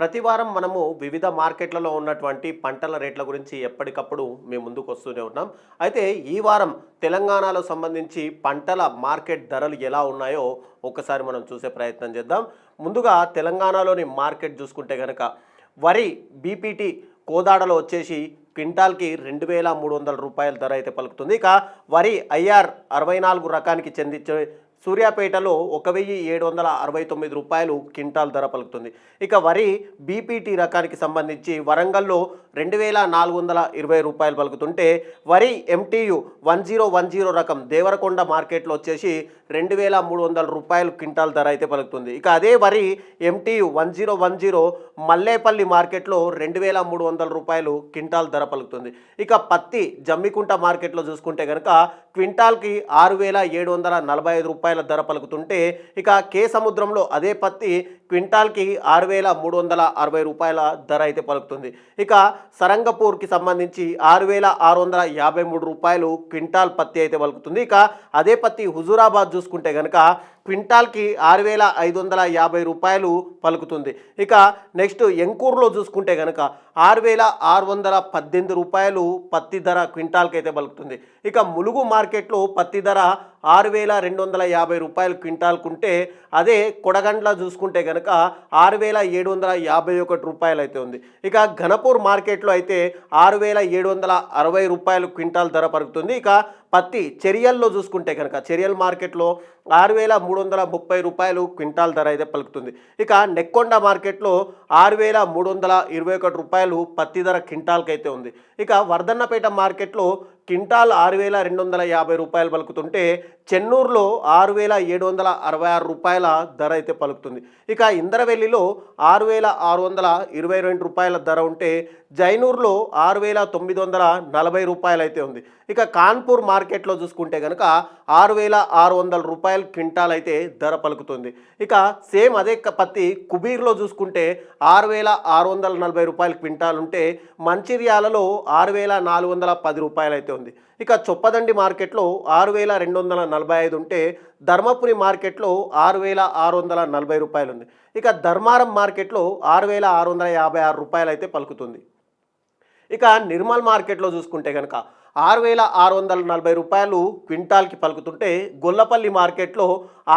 ప్రతి వారం మనము వివిధ మార్కెట్లలో ఉన్నటువంటి పంటల రేట్ల గురించి ఎప్పటికప్పుడు మేము ముందుకు వస్తూనే ఉన్నాం. అయితే ఈ వారం తెలంగాణలో సంబంధించి పంటల మార్కెట్ ధరలు ఎలా ఉన్నాయో ఒకసారి మనం చూసే ప్రయత్నం చేద్దాం. ముందుగా తెలంగాణలోని మార్కెట్ చూసుకుంటే కనుక వరి బీపీటీ కోదాడలో వచ్చేసి క్వింటాల్కి రెండు వేల మూడు వందల రూపాయల ధర అయితే పలుకుతుంది. ఇక వరి ఐఆర్ అరవై నాలుగు రకానికి చెందించే సూర్యాపేటలో ఒక వెయ్యి ఏడు వందల అరవై తొమ్మిది రూపాయలు క్వింటాల్ ధర పలుకుతుంది. ఇక వరి బీపీటీ రకానికి సంబంధించి వరంగల్లో రెండు వేల నాలుగు వందల ఇరవై రూపాయలు పలుకుతుంటే వరి MTU one zero one zero రకం దేవరకొండ మార్కెట్లో వచ్చేసి రెండు వేల మూడు వందల రూపాయలు క్వింటాల్ ధర అయితే పలుకుతుంది. ఇక అదే వరి MTU one zero one zero Mallepalli మార్కెట్లో రెండు వేల మూడు వందల రూపాయలు క్వింటాల్ ధర పలుకుతుంది. ఇక పత్తి జమ్మికుంట మార్కెట్లో చూసుకుంటే కనుక క్వింటాల్కి ఆరు వేల ఏడు వందల నలభై ఐదు రూపాయల ధర పలుకుతుంటే ఇక కే సముద్రంలో అదే పత్తి క్వింటాల్కి ఆరు వేల మూడు వందల అరవై రూపాయల ధర అయితే పలుకుతుంది. ఇక సరంగపూర్కి సంబంధించి ఆరు వేల ఆరు వందల యాభై మూడు రూపాయలు క్వింటాల్ పత్తి అయితే పలుకుతుంది. ఇక అదే పత్తి హుజూరాబాద్ చూసుకుంటే కనుక క్వింటాల్కి ఆరు వేల ఐదు వందల యాభై రూపాయలు పలుకుతుంది. ఇక నెక్స్ట్ ఎంకూరులో చూసుకుంటే కనుక ఆరు వేల ఆరు వందల పద్దెనిమిది రూపాయలు పత్తి ధర క్వింటాల్కి అయితే పలుకుతుంది. ఇక ములుగు మార్కెట్లో పత్తి ధర ఆరు వేల రెండు వందల యాభై రూపాయలు క్వింటాల్కుంటే అదే కొడగండ్ల చూసుకుంటే కనుక ఆరు వేల ఏడు వందల యాభై ఒకటి రూపాయలు అయితే ఉంది. ఇక ఘనపూర్ మార్కెట్లో అయితే ఆరు వేల ఏడు వందల అరవై రూపాయలు క్వింటాల్ ధర పలుకుతుంది. ఇక పత్తి చెరియల్లో చూసుకుంటే కనుక చెరియల్ మార్కెట్లో ఆరు వేల మూడు వందల ముప్పై రూపాయలు క్వింటాల్ ధర అయితే పలుకుతుంది. ఇక నెక్కొండ మార్కెట్లో ఆరు వేల మూడు వందల ఇరవై ఒకటి రూపాయలు పత్తి ధర క్వింటాల్కి అయితే ఉంది. ఇక వర్ధన్నపేట మార్కెట్లో క్వింటాల్ ఆరు వేల రెండు వందల యాభై రూపాయలు పలుకుతుంటే చెన్నూరులో ఆరు వేల ఏడు వందల అరవై ఆరు రూపాయల ధర అయితే పలుకుతుంది. ఇక ఇందరవెల్లిలో ఆరు వేల ఆరు వందల ఇరవై రెండు రూపాయల ధర ఉంటే జైనూర్లో ఆరు వేల తొమ్మిది వందల నలభై రూపాయలు అయితే ఉంది. ఇక కాన్పూర్ మార్కెట్లో చూసుకుంటే కనుక ఆరు వేల ఆరు వందల రూపాయలు క్వింటాల్ అయితే ధర పలుకుతుంది. ఇక సేమ్ అదే పత్తి కుబీర్లో చూసుకుంటే ఆరు వేల ఆరు వందల నలభై రూపాయలు క్వింటాల్ ఉంటే మంచిర్యాలలో ఆరు వేల నాలుగు వందల పది రూపాయలు అయితే ఉంది. ఇక చొప్పదండి మార్కెట్లో ఆరు వేల రెండు వందల నలభై ఐదు ఉంటే ధర్మపురి మార్కెట్లో ఆరు వేల ఆరు వందల నలభై రూపాయలు ఉంది ఇక ధర్మారం మార్కెట్లో ఆరు వేల ఆరు వందల యాభై ఆరు రూపాయలు అయితే పలుకుతుంది. ఇక నిర్మల్ మార్కెట్లో చూసుకుంటే కనుక ఆరు వేల ఆరు వందల నలభై రూపాయలు క్వింటాల్కి పలుకుతుంటే గొల్లపల్లి మార్కెట్లో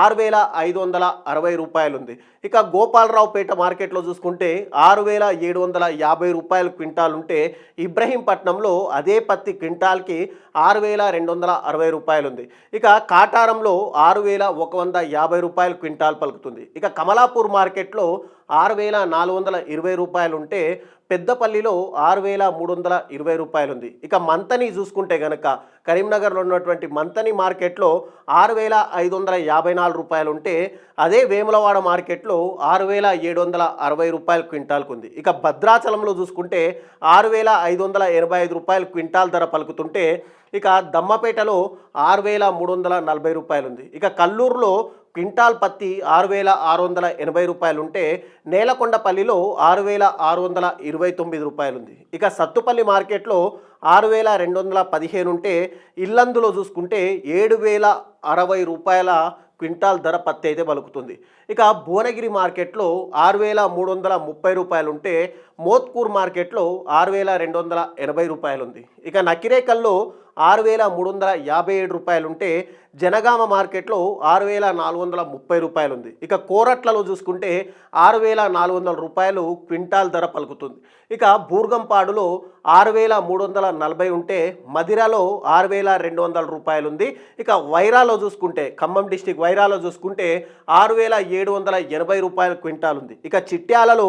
ఆరు వేల ఐదు వందల అరవై రూపాయలు ఉంది ఇక గోపాలరావుపేట మార్కెట్లో చూసుకుంటే ఆరు వేల ఏడు వందల యాభై రూపాయలు క్వింటాల్ ఉంటే ఇబ్రహీంపట్నంలో అదే పత్తి క్వింటాల్కి ఆరు వేల రెండు వందల అరవై రూపాయలు ఉంది ఇక కాటారంలో ఆరు వేల ఒక వంద యాభై రూపాయలు క్వింటాల్ పలుకుతుంది. ఇక కమలాపూర్ మార్కెట్లో ఆరు వేల నాలుగు వందల ఇరవై రూపాయలు ఉంటే పెద్దపల్లిలో ఆరు వేల మూడు వందల ఇరవై రూపాయలు ఉంది ఇక మంతని చూసుకుంటే గనక కరీంనగర్లో ఉన్నటువంటి మంతని మార్కెట్లో ఆరు వేల ఐదు వందల యాభై నాలుగు రూపాయలు ఉంటే అదే వేములవాడ మార్కెట్లో ఆరు వేల ఏడు వందల అరవై రూపాయలు క్వింటాల్కు ఉంది ఇక భద్రాచలంలో చూసుకుంటే ఆరు వేల ఐదు వందల ఎనభై ఐదు రూపాయలు క్వింటాల్ ధర పలుకుతుంటే ఇక దమ్మపేటలో ఆరు వేల మూడు వందల నలభై రూపాయలు ఉంది ఇక కల్లూరులో క్వింటాల్ పత్తి ఆరు వేల ఆరు వందల ఎనభై రూపాయలు ఉంటే నేలకొండపల్లిలో ఆరు వేల ఆరు వందల ఇరవై తొమ్మిది రూపాయలు ఉంది ఇక సత్తుపల్లి మార్కెట్లో ఆరు వేల రెండు వందల పదిహేను ఉంటే ఇల్లందులో చూసుకుంటే ఏడు వేల అరవై రూపాయల క్వింటాల్ ధర పత్తి అయితే పలుకుతుంది. ఇక భువనగిరి మార్కెట్లో ఆరు వేల మూడు వందల ముప్పై రూపాయలు ఉంటే మోత్కూర్ మార్కెట్లో ఆరు వేల రెండు వందల ఎనభై రూపాయలు ఉంది ఇక నకిరేకల్లో ఆరు వేల మూడు వందల యాభై ఏడు రూపాయలు ఉంటే జనగామ మార్కెట్లో ఆరు వేల నాలుగు వందల ముప్పై రూపాయలు ఉంది ఇక కోరట్లలో చూసుకుంటే ఆరు వేల నాలుగు వందల రూపాయలు క్వింటాల్ ధర పలుకుతుంది. ఇక బూర్గంపాడులో ఆరు వేల మూడు వందల నలభై ఉంటే మదిరాలో ఆరు వేల రెండు వందల రూపాయలు ఉంది ఇక వైరాలో చూసుకుంటే ఖమ్మం డిస్టిక్ వైరాలో చూసుకుంటే ఆరు వేల ఏడు వందల ఎనభై రూపాయల క్వింటాల్ ఉంది ఇక చిట్యాలలో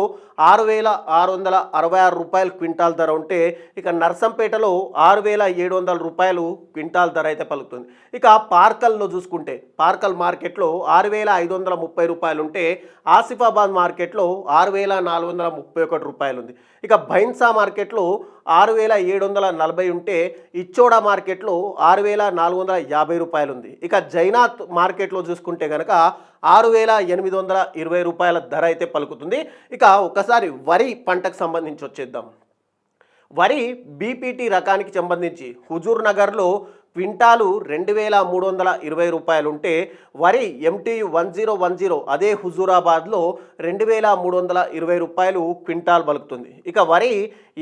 ఆరు వేల ఆరు వందల అరవై ఆరు రూపాయలు క్వింటాల్ ధర ఉంటే ఇక నర్సంపేటలో ఆరు వేల ఏడు వందల రూపాయలు క్వింటాల్ ధర అయితే పలుకుతుంది. ఇక పార్కల్లో చూసుకుంటే పార్కల్ మార్కెట్లో ఆరు వేల ఐదు వందల ముప్పై రూపాయలు ఉంటే ఆసిఫాబాద్ మార్కెట్లో ఆరు వేల నాలుగు వందల ముప్పై ఒకటి రూపాయలు ఉంది ఇక బైన్సా మార్కెట్లో ఆరు వేల ఏడు వందల నలభై ఉంటే ఇచ్చోడా మార్కెట్లో ఆరు వేల నాలుగు వందల యాభై రూపాయలు ఉంది ఇక జైనాథ్ మార్కెట్లో చూసుకుంటే కనుక ఆరు వేల ఎనిమిది వందల ఇరవై రూపాయల ధర అయితే పలుకుతుంది. ఇక ఒకసారి వరి పంటకు సంబంధించి వచ్చేద్దాం. వరి బీపీటీ రకానికి సంబంధించి హుజూర్ నగర్లో క్వింటాలు రెండు వేల మూడు వందల ఇరవై రూపాయలు ఉంటే వరి MTU one zero one zero అదే హుజూరాబాద్లో రెండు వేల మూడు వందల ఇరవై రూపాయలు క్వింటాల్ పలుకుతుంది. ఇక వరి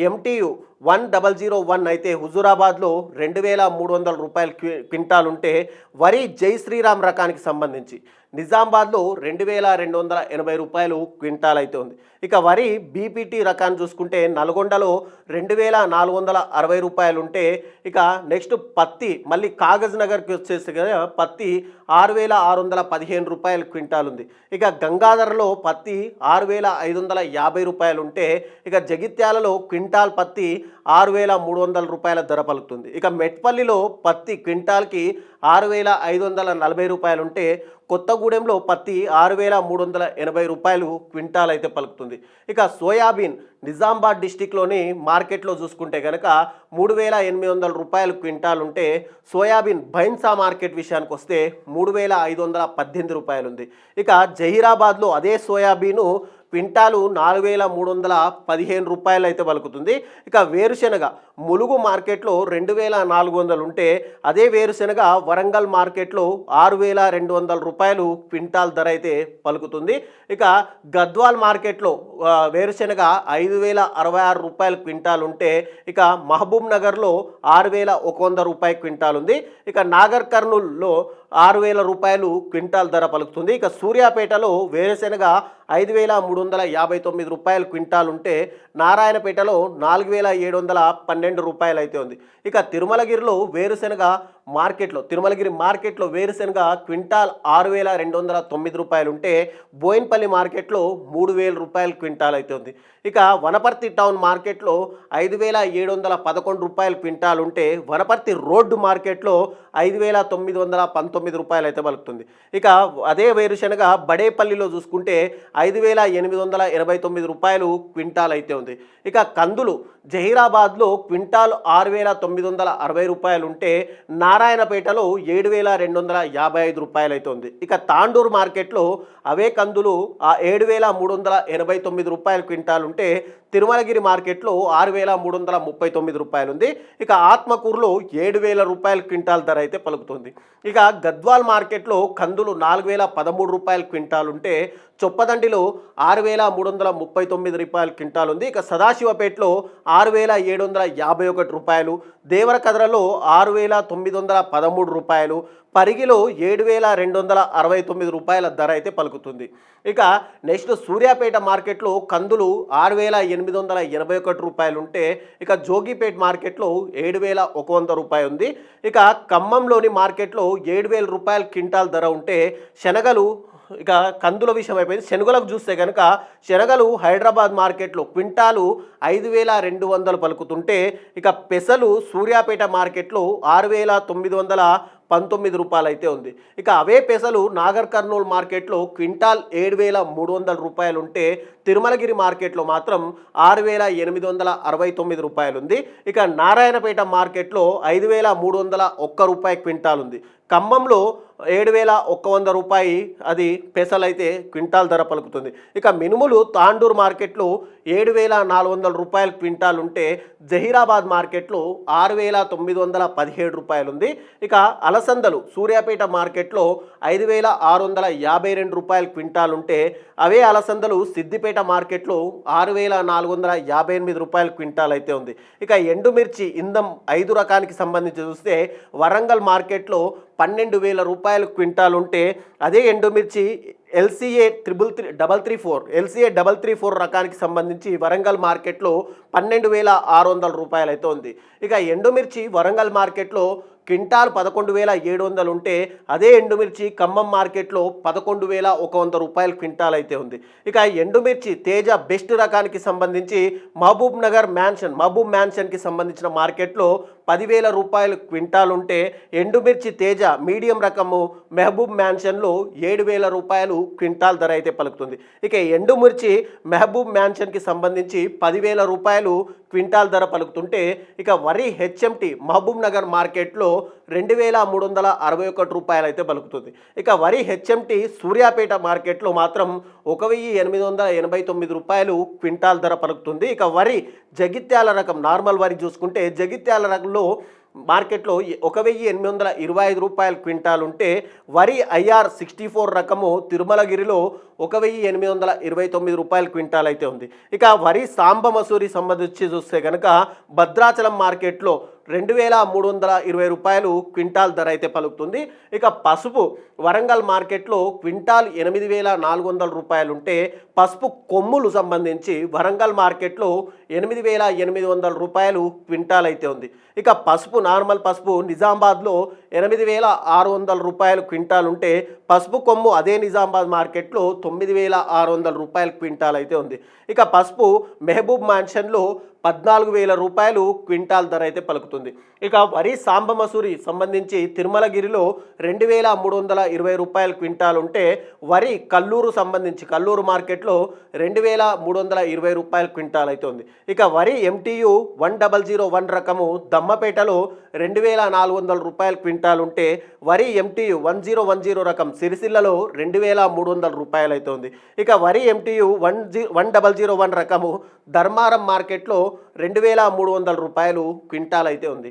MTU one double zero one అయితే హుజూరాబాద్లో రెండు వేల మూడు వందల రూపాయలు క్వింటాల్ ఉంటే వరి జై శ్రీరామ్ రకానికి సంబంధించి. నిజామాబాద్లో రెండు వేల రెండు వందల ఎనభై రూపాయలు క్వింటాల్ అయితే ఉంది. ఇక వరి బీపీటీ రకాన్ని చూసుకుంటే నల్గొండలో రెండు వేల నాలుగు వందల అరవై రూపాయలు ఉంటే ఇక నెక్స్ట్ పత్తి మళ్ళీ కాగజ్ నగర్కి వచ్చేసి కదా పత్తి ఆరు వేల ఆరు వందల పదిహేను రూపాయలు క్వింటాల్ ఉంది ఇక గంగాధరలో పత్తి ఆరు వేల ఐదు వందల యాభై రూపాయలు ఉంటే ఇక జగిత్యాలలో క్వింటాల్ పత్తి ఆరు వేల మూడు వందల రూపాయల ధర పలుకుతుంది. ఇక మెట్పల్లిలో పత్తి క్వింటాల్కి ఆరు వేల ఐదు వందల నలభై రూపాయలు ఉంటే కొత్తగూడెంలో పత్తి ఆరు వేల మూడు వందల ఎనభై రూపాయలు క్వింటాల్ అయితే పలుకుతుంది. ఇక సోయాబీన్ నిజామాబాద్ డిస్టిక్లోని మార్కెట్లో చూసుకుంటే కనుక మూడు వేల ఎనిమిది వందల రూపాయలు క్వింటాల్ ఉంటే సోయాబీన్ బైన్సా మార్కెట్ విషయానికి వస్తే మూడు వేల ఐదు వందల పద్దెనిమిది రూపాయలు ఉంది ఇక జహీరాబాద్లో అదే సోయాబీను క్వింటాలు నాలుగు వేల మూడు వందల పదిహేను రూపాయలు అయితే పలుకుతుంది. ఇక వేరుశెనగ ములుగు మార్కెట్లో రెండు వేల నాలుగు వందలు ఉంటే అదే వేరుశెనగ వరంగల్ మార్కెట్లో ఆరు వేల రెండు వందల రూపాయలు క్వింటాల్ ధర అయితే పలుకుతుంది. ఇక గద్వాల్ మార్కెట్లో వేరుశెనగ ఐదు వేల అరవై ఆరు రూపాయలు క్వింటాల్ ఉంటే ఇక మహబూబ్ నగర్లో ఆరు వేల ఒక వంద రూపాయలు క్వింటాల్ ఉంది. ఇక నాగర్ కర్నూల్లో ఆరు వేల రూపాయలు క్వింటాల్ ధర పలుకుతుంది. ఇక సూర్యాపేటలో వేరుశెనగ ఐదు వేల మూడు వందల యాభై తొమ్మిది రూపాయలు క్వింటాల్ ఉంటే నారాయణపేటలో నాలుగు వేల ఏడు వందల పన్నెండు రూపాయలు అయితే ఉంది. ఇక తిరుమలగిరిలో వేరుశెనగ మార్కెట్లో తిరుమలగిరి మార్కెట్లో వేరుశెనగ క్వింటాల్ ఆరు వేల రెండు వందల తొమ్మిది రూపాయలు ఉంటే బోయిన్పల్లి మార్కెట్లో మూడు వేల రూపాయలు క్వింటాల్ అయితే ఉంది ఇక వనపర్తి టౌన్ మార్కెట్లో ఐదు వేల ఏడు వందల పదకొండు రూపాయలు క్వింటాల్ ఉంటే వనపర్తి రోడ్డు మార్కెట్లో ఐదు వేల తొమ్మిది వందల పంతొమ్మిది రూపాయలు అయితే పలుకుతుంది. ఇక అదే వేరుశనగ బడేపల్లిలో చూసుకుంటే ఐదు వేల ఎనిమిది వందల ఎనభై తొమ్మిది రూపాయలు క్వింటాల్ అయితే ఉంది. ఇక కందులు జహీరాబాద్లో క్వింటాల్ ఆరు వేల తొమ్మిది వందల అరవై రూపాయలు ఉంటే నారాయణపేటలో ఏడు వేల రెండు వందల యాభై ఐదు రూపాయలు అవుతుంది ఇక తాండూరు మార్కెట్లో అవే కందులు ఆ ఏడు వేల మూడు వందల ఎనభై తొమ్మిది రూపాయలు క్వింటాల్ ఉంటే తిరుమలగిరి మార్కెట్లో ఆరు వేల మూడు వందల ముప్పై తొమ్మిది రూపాయలు ఉంది ఇక ఆత్మకూరులో ఏడు వేల రూపాయల క్వింటాల్ ధర అయితే పలుకుతుంది. ఇక గద్వాల్ మార్కెట్లో కందులు నాలుగు వేల పదమూడు రూపాయల క్వింటాల్ ఉంటే చొప్పదండిలో ఆరు వేల మూడు వందల ముప్పై తొమ్మిది రూపాయల క్వింటాల్ ఉంది ఇక సదాశివపేటలో ఆరు వేల ఏడు వందల యాభై ఒకటి రూపాయలు. దేవరకద్రలో ఆరు వేల తొమ్మిది వందల పదమూడు రూపాయలు. పరిగిలో ఏడు వేల రెండు వందల అరవై తొమ్మిది రూపాయల ధర అయితే పలుకుతుంది. ఇక నెక్స్ట్ సూర్యాపేట మార్కెట్లో కందులు ఆరు వేల ఎనిమిది వందల ఎనభై ఒకటి రూపాయలు ఉంటే ఇక జోగిపేట మార్కెట్లో ఏడు వేల ఒక వంద రూపాయలు ఉంది ఇక ఖమ్మంలోని మార్కెట్లో ఏడు వేల రూపాయల క్వింటాల్ ధర ఉంటే శనగలు ఇక కందుల విషయం అయిపోయింది. శనగలకు చూస్తే కనుక శనగలు హైదరాబాద్ మార్కెట్లో క్వింటాలు ఐదు వేల రెండు వందలు పలుకుతుంటే ఇక పెసలు సూర్యాపేట మార్కెట్లో ఆరు వేల తొమ్మిది వందల పంతొమ్మిది రూపాయలు అయితే ఉంది. ఇక అవే పెసలు నాగర్ కర్నూలు మార్కెట్లో క్వింటాల్ ఏడు వేల మూడు వందల రూపాయలు ఉంటే తిరుమలగిరి మార్కెట్లో మాత్రం ఆరు వేల ఎనిమిది వందల అరవై తొమ్మిది రూపాయలు ఉంది ఇక నారాయణపేట మార్కెట్లో ఐదు వేల మూడు వందల ఒక్క రూపాయి క్వింటాల్ ఉంది ఖమ్మంలో ఏడు వేల ఒక్క వంద రూపాయి అది పెసలైతే క్వింటాల్ ధర పలుకుతుంది. ఇక మినుములు తాండూరు మార్కెట్లో ఏడు వేల నాలుగు వందల రూపాయలు క్వింటాల్ ఉంటే జహీరాబాద్ మార్కెట్లో ఆరు వేల తొమ్మిది వందల పదిహేడు రూపాయలు ఉంది ఇక అలసందలు సూర్యాపేట మార్కెట్లో ఐదు వేల ఆరు వందల యాభై రెండు రూపాయలు క్వింటాల్ ఉంటే అవే అలసందలు సిద్దిపేట మార్కెట్లో ఆరు వేల నాలుగు వందల యాభై ఎనిమిది రూపాయలు క్వింటాల్ అయితే ఉంది. ఇక ఎండుమిర్చి ఇందం ఐదు రకానికి సంబంధించి చూస్తే వరంగల్ మార్కెట్లో పన్నెండు వేల రూపాయలు క్వింటాల్ ఉంటే అదే ఎండుమిర్చి LCA triple three double three four LCA double three four రకానికి సంబంధించి వరంగల్ మార్కెట్లో పన్నెండు వేల ఆరు వందల రూపాయలు అయితే ఉంది. ఇక ఎండుమిర్చి వరంగల్ మార్కెట్లో క్వింటాల్ పదకొండు వేల ఏడు వందలు ఉంటే అదే ఎండుమిర్చి ఖమ్మం మార్కెట్లో పదకొండు వేల ఒక వంద రూపాయలు క్వింటాల్ అయితే ఉంది. ఇక ఎండుమిర్చి తేజ బెస్ట్ రకానికి సంబంధించి మహబూబ్ నగర్ మ్యాన్షన్ మహబూబ్ మ్యాన్షన్కి సంబంధించిన మార్కెట్లో పదివేల రూపాయలు క్వింటాల్ ఉంటే ఎండుమిర్చి తేజ మీడియం రకము మెహబూబ్ మ్యాన్షన్లో ఏడు వేల రూపాయలు క్వింటాల్ ధర అయితే పలుకుతుంది. ఇక ఎండుమిర్చి మెహబూబ్ మ్యాన్షన్కి సంబంధించి పదివేల రూపాయలు క్వింటాల్ ధర పలుకుతుంటే ఇక వరి హెచ్ఎంటి మహబూబ్ నగర్ మార్కెట్లో రెండు వేల మూడు వందల అరవై ఒకటి రూపాయలు అయితే పలుకుతుంది ఇక వరి హెచ్ఎంటి సూర్యాపేట మార్కెట్లో మాత్రం ఒక వెయ్యి ఎనిమిది వందల ఎనభై తొమ్మిది రూపాయలు క్వింటాల్ ధర పలుకుతుంది. ఇక వరి జగిత్యాల రకం నార్మల్ వరి చూసుకుంటే జగిత్యాల రకంలో మార్కెట్లో ఒక వెయ్యి ఎనిమిది వందల ఇరవై ఐదు రూపాయల క్వింటాల్ ఉంటే వరి ఐఆర్ సిక్స్టీ ఫోర్ రకము తిరుమలగిరిలో ఒక వెయ్యి ఎనిమిది వందల ఇరవై తొమ్మిది రూపాయల క్వింటాల్ అయితే ఉంది. ఇక వరి సాంబ మసూరి సంబంధించి చూస్తే కనుక భద్రాచలం మార్కెట్లో రెండు వేల మూడు వందల ఇరవై రూపాయలు క్వింటాల్ ధర అయితే పలుకుతుంది. ఇక పసుపు వరంగల్ మార్కెట్లో క్వింటాల్ ఎనిమిది వేల నాలుగు వందల రూపాయలు ఉంటే పసుపు కొమ్ములు సంబంధించి వరంగల్ మార్కెట్లో ఎనిమిది వేల ఎనిమిది వందల రూపాయలు క్వింటాల్ అయితే ఉంది. ఇక పసుపు నార్మల్ పసుపు నిజామాబాద్లో ఎనిమిది వేల ఆరు వందల రూపాయలు క్వింటాల్ ఉంటే పసుపు కొమ్ము అదే నిజామాబాద్ మార్కెట్లో తొమ్మిది వేల ఆరు వందల రూపాయలు క్వింటాల్ అయితే ఉంది. ఇక పసుపు మెహబూబ్ మ్యాన్షన్లో పద్నాలుగు వేల రూపాయలు క్వింటాల్ ధర అయితే పలుకుతుంది. ఇక వరి సాంబ మసూరి సంబంధించి తిరుమలగిరిలో రెండు వేల మూడు వందల ఇరవై రూపాయలు క్వింటాల్ ఉంటే వరి కల్లూరు సంబంధించి కల్లూరు మార్కెట్లో రెండు వేల మూడు వందల ఇరవై రూపాయలు క్వింటాల్ అయితే ఉంది. ఇక వరి MTU one double zero one రకము దమ్మపేటలో రెండు వేల నాలుగు వందల రూపాయలు క్వింటాల్ ఉంటే వరి MTU one zero one zero రకం సిరిసిల్లలో రెండు వేల మూడు వందల రూపాయలు అవుతుంది ఇక వరి MTU one G one double zero one రకము ధర్మారం మార్కెట్లో రెండు వేల మూడు వందల రూపాయలు క్వింటాల్ అయితే ఉంది.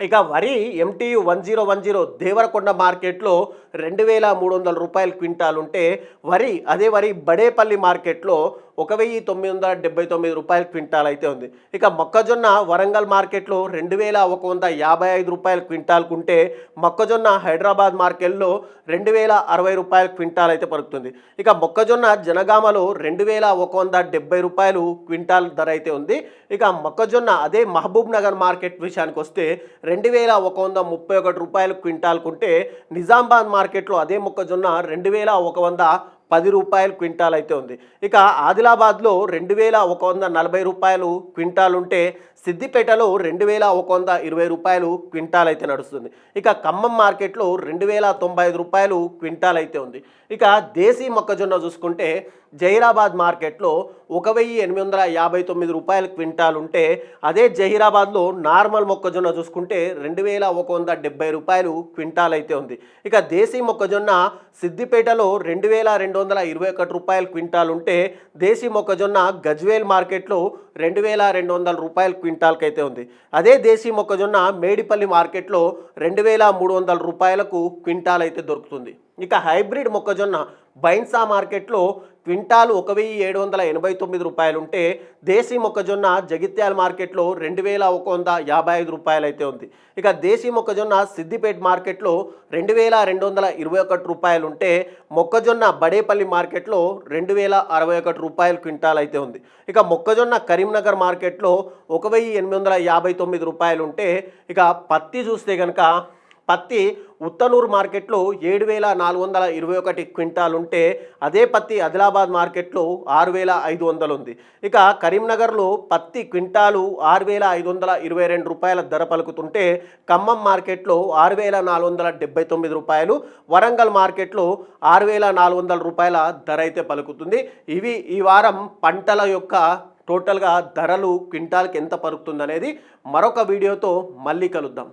ఇక వరి MTU one zero one zero Devarakonda మార్కెట్లో రెండు వేల మూడు వందల రూపాయలు క్వింటాల్ ఉంటే వరి అదే వరి బడేపల్లి మార్కెట్లో ఒక వెయ్యి తొమ్మిది వందల డెబ్బై తొమ్మిది రూపాయలు క్వింటాల్ అయితే ఉంది. ఇక మొక్కజొన్న వరంగల్ మార్కెట్లో రెండు వేల ఒక వంద యాభై ఐదు రూపాయలు క్వింటాల్కు ఉంటే మొక్కజొన్న హైదరాబాద్ మార్కెట్లో రెండు వేల అరవై రూపాయలు క్వింటాల్ అయితే పలుకుతుంది. ఇక మొక్కజొన్న జనగామలో రెండు వేల ఒక వంద డెబ్బై రూపాయలు క్వింటాల్ ధర అయితే ఉంది. ఇక మొక్కజొన్న అదే మహబూబ్ నగర్ మార్కెట్ విషయానికి వస్తే రెండు వేల ఒక వంద ముప్పై ఒకటి రూపాయలు క్వింటాల్కు ఉంటే నిజామాబాద్ మార్కెట్లో అదే మొక్కజొన్న రెండు వేల ఒక వంద పది రూపాయలు క్వింటాల్ అయితే ఉంది. ఇక ఆదిలాబాద్లో రెండు వేల ఒక వంద నలభై రూపాయలు క్వింటాల్ ఉంటే సిద్దిపేటలో రెండు వేల ఒక వంద ఇరవై రూపాయలు క్వింటాల్ అయితే నడుస్తుంది. ఇక ఖమ్మం మార్కెట్లో రెండు వేల తొంభై ఐదు రూపాయలు క్వింటాల్ అయితే ఉంది. ఇక దేశీ మొక్కజొన్న చూసుకుంటే జహీరాబాద్ మార్కెట్లో ఒక వెయ్యి ఎనిమిది వందల యాభై తొమ్మిది రూపాయల క్వింటాల్ ఉంటే అదే జహీరాబాద్లో నార్మల్ మొక్కజొన్న చూసుకుంటే రెండు వేల ఒక వంద డెబ్బై రూపాయలు క్వింటాల్ అయితే ఉంది. ఇక దేశీ మొక్కజొన్న సిద్దిపేటలో రెండు వేల రెండు వందల ఇరవై ఒకటి రూపాయలు క్వింటాల్ ఉంటే దేశీ మొక్కజొన్న గజ్వేల్ మార్కెట్లో రెండు వేల రెండు వందల రూపాయలు క్వింటాల్కి అయితే ఉంది. అదే దేశీ మొక్కజొన్న మేడిపల్లి మార్కెట్లో రెండు వేల మూడు వందల రూపాయలకు క్వింటాల్ అయితే దొరుకుతుంది. ఇక హైబ్రిడ్ మొక్కజొన్న బైన్సా మార్కెట్లో క్వింటాలు ఒక వెయ్యి ఏడు వందల ఎనభై తొమ్మిది రూపాయలు ఉంటే దేశీ మొక్కజొన్న జగిత్యాల మార్కెట్లో రెండు వేల ఒక వంద యాభై ఐదు రూపాయలు అయితే ఉంది. ఇక దేశీ మొక్కజొన్న సిద్దిపేట మార్కెట్లో రెండు వేల రెండు వందల ఇరవై ఒకటి రూపాయలు ఉంటే మొక్కజొన్న బడేపల్లి మార్కెట్లో రెండు వేల అరవై ఒకటి రూపాయలు క్వింటాల్ అయితే ఉంది. ఇక మొక్కజొన్న కరీంనగర్ మార్కెట్లో ఒక వెయ్యి ఎనిమిది వందల యాభై తొమ్మిది రూపాయలు ఉంటే ఇక పత్తి చూస్తే కనుక పత్తి ఉత్తనూరు మార్కెట్లో ఏడు వేల నాలుగు వందల ఇరవై ఒకటి క్వింటాల్ ఉంటే అదే పత్తి ఆదిలాబాద్ మార్కెట్లో ఆరు వేల ఐదు వందలు ఉంది ఇక కరీంనగర్లో పత్తి క్వింటాలు ఆరు వేల ఐదు వందల ఇరవై రెండు రూపాయల ధర పలుకుతుంటే ఖమ్మం మార్కెట్లో ఆరు వేల నాలుగు వందల డెబ్బై తొమ్మిది రూపాయలు వరంగల్ మార్కెట్లో ఆరు వేల నాలుగు వందల రూపాయల ధర అయితే పలుకుతుంది. ఇవి ఈ వారం పంటల యొక్క టోటల్గా ధరలు క్వింటాల్కి ఎంత పలుకుతుంది అనేది మరొక వీడియోతో మళ్ళీ కలుద్దాం.